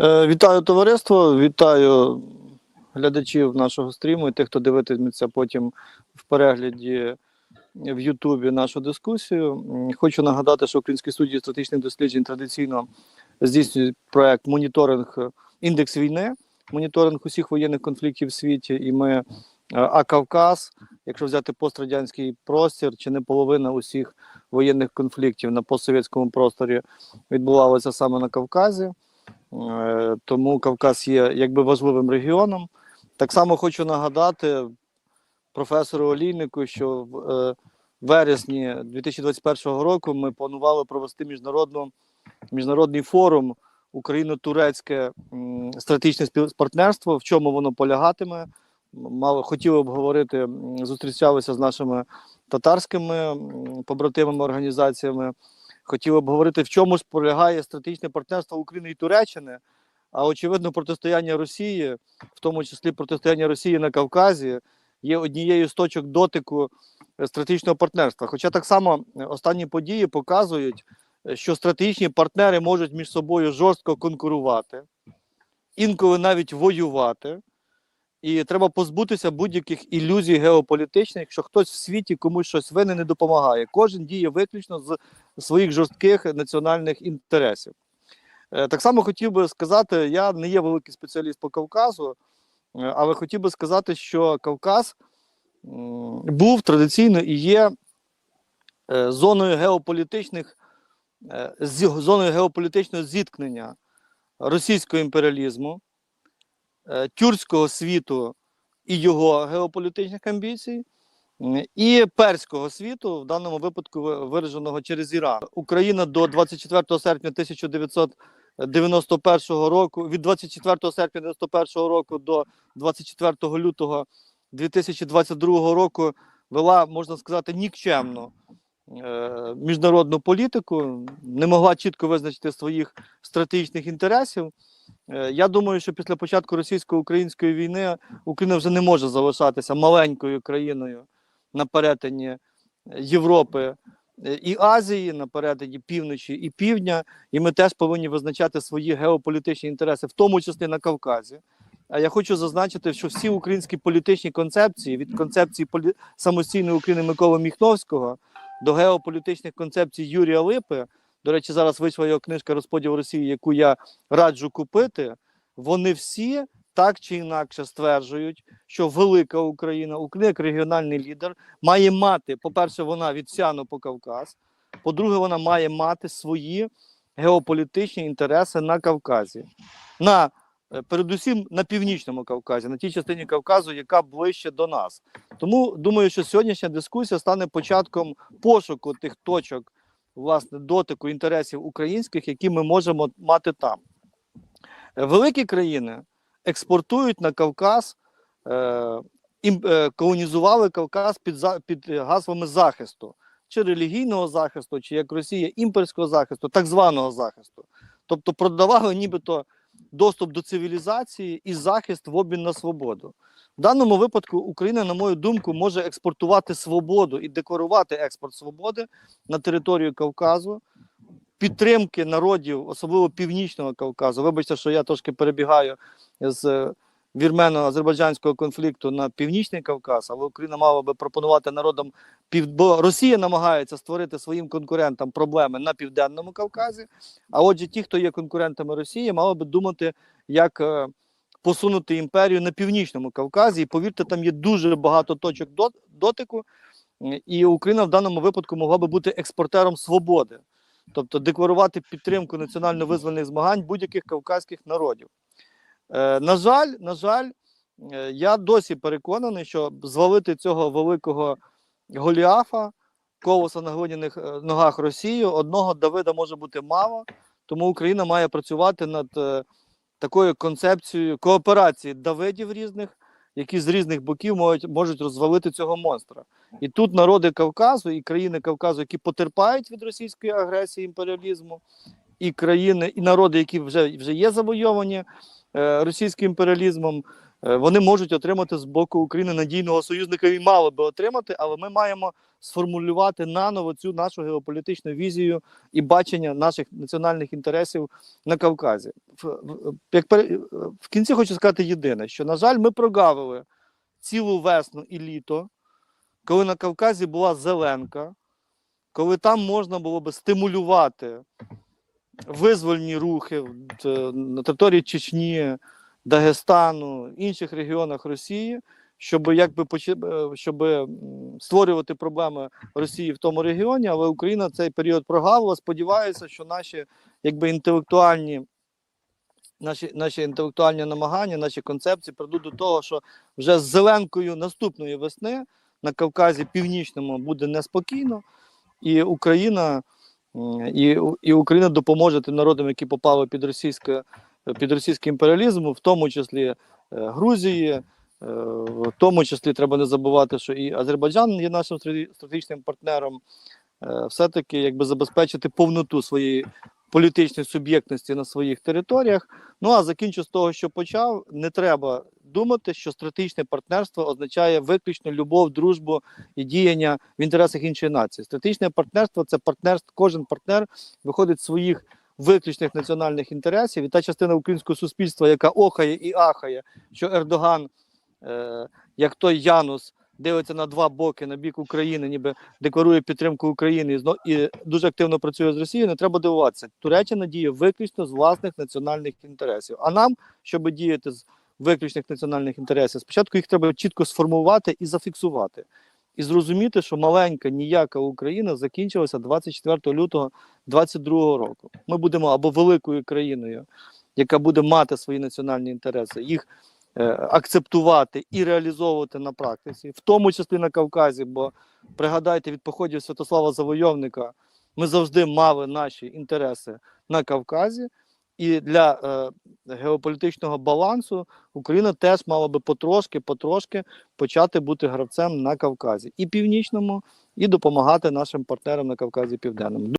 Е, Вітаю товариство, вітаю глядачів нашого стріму і тих, хто дивитиметься потім в перегляді в Ютубі нашу дискусію. Хочу нагадати, що Українські студії стратегічних досліджень традиційно здійснюють проект моніторинг індекс війни, моніторинг усіх воєнних конфліктів в світі. І ми е, а Кавказ, якщо взяти пострадянський простір, чи не половина усіх воєнних конфліктів на постсовєтському просторі відбувалося саме на Кавказі. Е, Тому Кавказ є якби важливим регіоном. Так само хочу нагадати професору Олійнику, що в е, вересні 2021 року ми планували провести міжнародну, міжнародний форум Україно-турецьке стратегічне співпартнерство. В чому воно полягатиме? Мали хотіли обговорити, м, зустрічалися з нашими татарськими побратимами організаціями. Хотів обговорити, в чому ж полягає стратегічне партнерство України і Туреччини, а очевидно, протистояння Росії, в тому числі протистояння Росії на Кавказі, є однією з точок дотику е, стратегічного партнерства. Хоча так само е, останні події показують, е, що стратегічні партнери можуть між собою жорстко конкурувати, інколи навіть воювати. І треба позбутися будь-яких ілюзій геополітичних, що хтось в світі комусь щось винен не допомагає. Кожен діє виключно з своїх жорстких національних інтересів. Е, Так само хотів би сказати, я не є великий спеціаліст по Кавказу, е, але хотів би сказати, що Кавказ був традиційно і є е, зоною геополітичних зоною геополітичного зіткнення російського імперіалізму, тюркського світу і його геополітичних амбіцій, і перського світу, в даному випадку ви- вираженого через Іран. Україна до 24 серпня 1991 року, від 24 серпня 1991 року до 24 лютого 2022 року вела, можна сказати, нікчемну е, міжнародну політику, не могла чітко визначити своїх стратегічних інтересів. Е, Я думаю, що після початку російсько-української війни Україна вже не може залишатися маленькою країною на перетині Європи е, і Азії, на перетині півночі і півдня, і ми теж повинні визначати свої геополітичні інтереси, в тому числі на Кавказі. А я хочу зазначити, що всі українські політичні концепції від концепції полі... самостійної України Миколи Міхновського до геополітичних концепцій Юрія Липи. До речі, зараз вийшла його книжка Розподіл Росії, яку я раджу купити. Вони всі так чи інакше стверджують, що велика Україна, Україна як регіональний лідер, має мати, по-перше, вона від Сяну по Кавказ. По-друге, вона має мати свої геополітичні інтереси на Кавказі, на е, передусім на північному Кавказі, на тій частині Кавказу, яка ближче до нас. Тому думаю, що сьогоднішня дискусія стане початком пошуку тих точок власне дотику інтересів українських, які ми можемо мати там. Е, Великі країни експортують на Кавказ, е, е, колонізували Кавказ під, під гаслами захисту, чи релігійного захисту, чи як Росія імперського захисту, так званого захисту. Тобто продавали нібито доступ до цивілізації і захист в обмін на свободу. В даному випадку Україна, на мою думку, може експортувати свободу і декорувати експорт свободи на територію Кавказу, підтримки народів, особливо північного Кавказу. Вибачте, що я трошки перебігаю з е, вірмено-азербайджанського конфлікту на північний Кавказ, але Україна мала би пропонувати народам пів... бо Росія намагається створити своїм конкурентам проблеми на південному Кавказі. А отже, ті, хто є конкурентами Росії, мали би думати, як е, посунути імперію на північному Кавказі. І повірте, там є дуже багато точок дотику. І Україна в даному випадку могла би бути експортером свободи, тобто декларувати підтримку національно-визвольних змагань будь-яких кавказьких народів. Е, на жаль, на жаль, е, я досі переконаний, що звалити цього великого Голіафа, колоса на глиняних е, ногах Росії, одного Давида може бути мало, тому Україна має працювати над такою концепцією кооперації Давидів різних, які з різних боків можуть, можуть розвалити цього монстра. І тут народи Кавказу і країни Кавказу, які потерпають від російської агресії імперіалізму, і країни, і народи, які вже, вже є завойовані російським імперіалізмом, е, вони можуть отримати з боку України надійного союзника і мали би отримати, але ми маємо сформулювати наново цю нашу геополітичну візію і бачення наших національних інтересів на Кавказі. Як в кінці хочу сказати єдине, що, на жаль, ми прогавили цілу весну і літо, коли на Кавказі була зеленка, коли там можна було би стимулювати визвольні рухи на території Чечні, Дагестану, інших регіонах Росії, щоб якби е, щоб створювати проблеми Росії в тому регіоні, але Україна цей період прогавила. Сподіваюся, що наші якби інтелектуальні. Наші, наші інтелектуальні намагання, наші концепції прийдуть до того, що вже з зеленкою наступної весни на Кавказі Північному буде неспокійно, і Україна і, і Україна допоможе тим народам, які попали під російське під російський імперіалізм, в тому числі е, Грузії, е, в тому числі треба не забувати, що і Азербайджан є нашим стратегі- стратегічним партнером. Е, Все-таки якби забезпечити повноту своєї політичної суб'єктності на своїх територіях. Ну а закінчу з того, що почав. Не треба думати, що стратегічне партнерство означає виключно любов, дружбу і діяння в інтересах іншої нації. Стратегічне партнерство це партнерство. Кожен партнер виходить з своїх виключних національних інтересів, і та частина українського суспільства, яка охає і ахає, що Ердоган, е, як той Янус, дивиться на два боки на бік України, ніби декларує підтримку України і, дуже активно працює з Росією, не треба дивуватися. Туреччина діє виключно з власних національних інтересів. А нам, щоб діяти з виключних національних інтересів, спочатку їх треба чітко сформувати і зафіксувати. І зрозуміти, що маленька ніяка Україна закінчилася 24 лютого 2022 року. Ми будемо або великою країною, яка буде мати свої національні інтереси, їх акцептувати і реалізовувати на практиці, в тому числі на Кавказі. Бо пригадайте, від походів Святослава Завойовника ми завжди мали наші інтереси на Кавказі. І для е, геополітичного балансу Україна теж мала би потрошки, потрошки почати бути гравцем на Кавказі і північному, і допомагати нашим партнерам на Кавказі Південному.